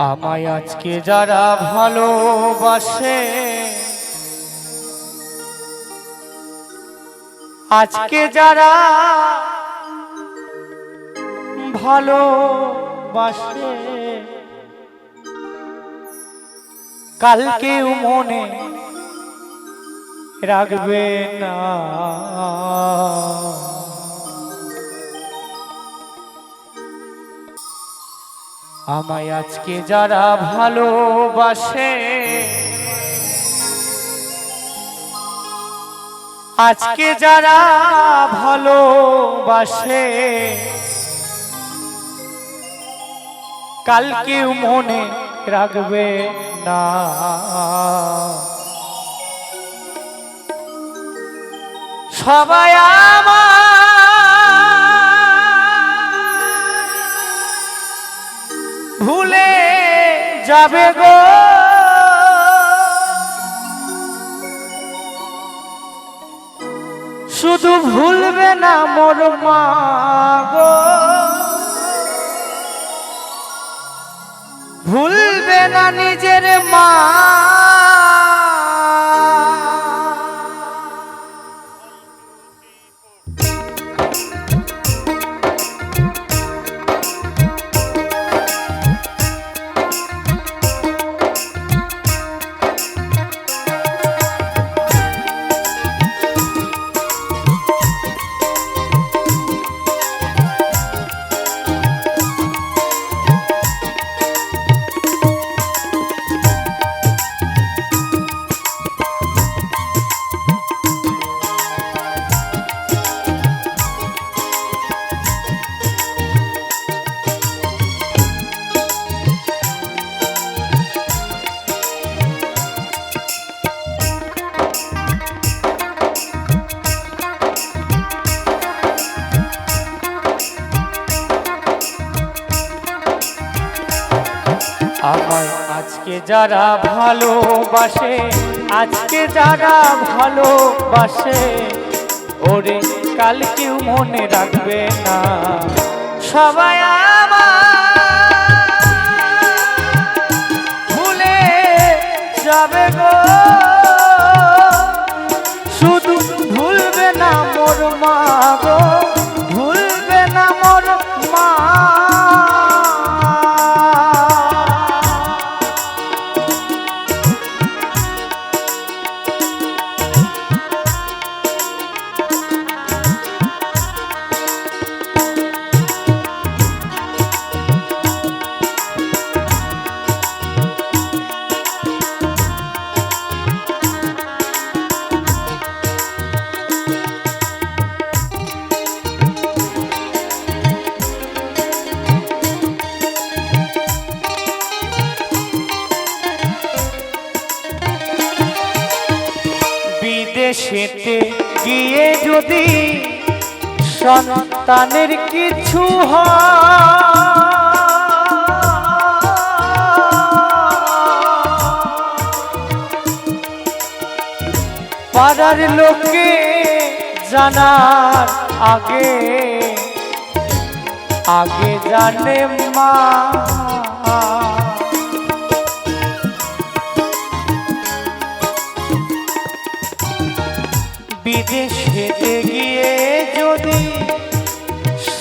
আমায় আজকে যারা ভালোবাসে আজকে যারা ভালোবাসে কালকেও মনে রাখবে না। আমায় আজকে যারা ভালোবাসে আজকে যারা ভালোবাসে কালকেও মনে রাখবে না। সবাই আমার যাবে গো। শুধু ভুলবে না মোর মা গো। ভুলবে না নিজের মা আমায় আজকে যারা ভালোবাসে, আজকে যারা ভালোবাসে, ওরে কাল কেউ মনে রাখবে না। সবাই আমার ভুলে যাবে গো। যদি সন্তানের কিছু পাড়ার লোকে জানার আগে আগে জানে মা। বিদেশেতে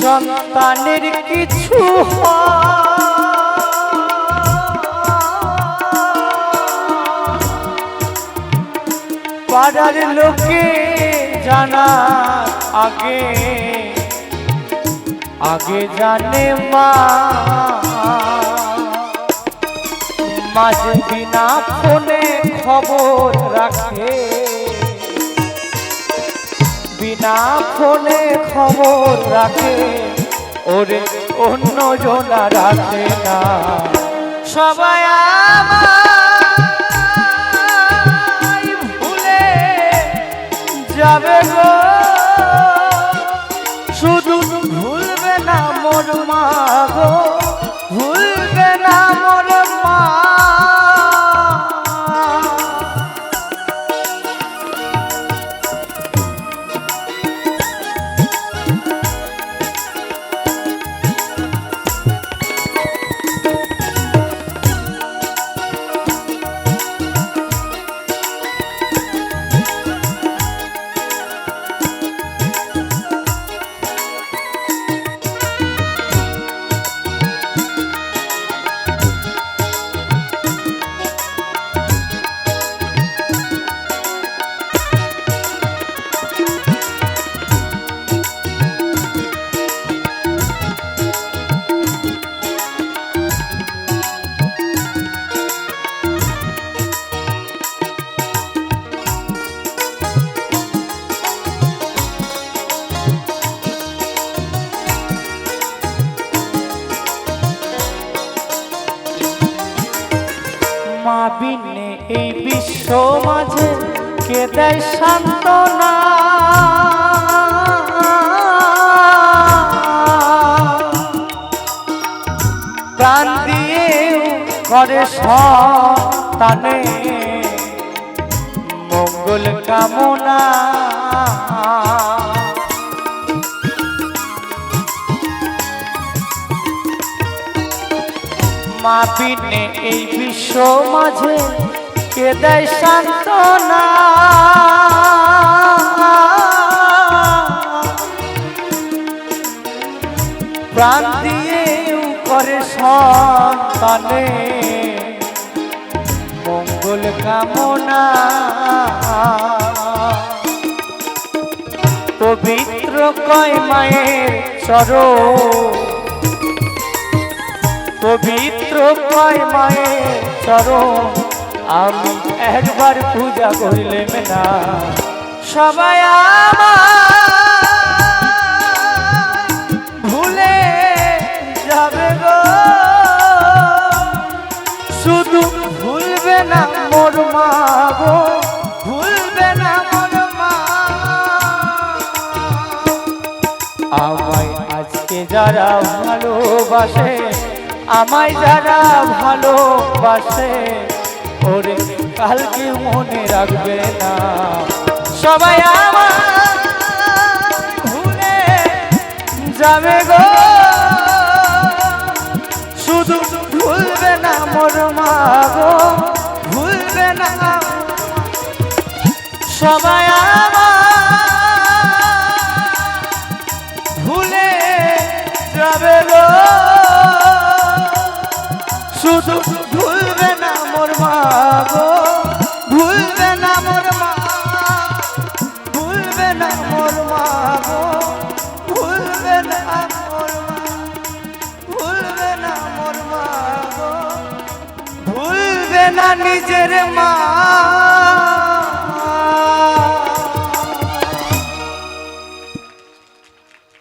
সন্তানের কিছু পাড়ার লোকে জানা আগে আগে জানে মা। মাঝে বিনা ফোনে খবর রাখে। বিনা ফোনে খবর রাখে ওরে অন্য জনা রাখে না। সবাই আমার ভুলে যাবে গো। মাঝে কে দেয় সান্ত্বনা? প্রাণ দিয়ে করে সন্তানে মঙ্গল কামনা। মা বিনে এই বিশ্ব মাঝে কে দেয় সান্ত্বনা। প্রাণ দিয়ে করে সন্তানে মঙ্গল কামনা। পবিত্র কয় মায়ের চরণ? পবিত্র কয় মায়ের চরণ? আমি একবার পূজা করিলে না। সবাই ভুলে যাবে গো। শুধু ভুলবে না মোর মা গো, ভুলবে না মোর মা। আমায় আজকে যারা ভালোবাসে, আমায় যারা ভালোবাসে ওরে, কালকে মনে রাখবে না। সবাই আমার ভুলে যাবে গো। শুধু ভুলবে না মোর মা গো, ভুলবে না। সবাই আমার ভুলে যাবে গো। শুধু মা গো, ভুলবে না মোর মা, ভুলবে না মোর মা গো, ভুলবে না মোর মা, ভুলবে না মোর মা গো, ভুলবে না নিজের মা।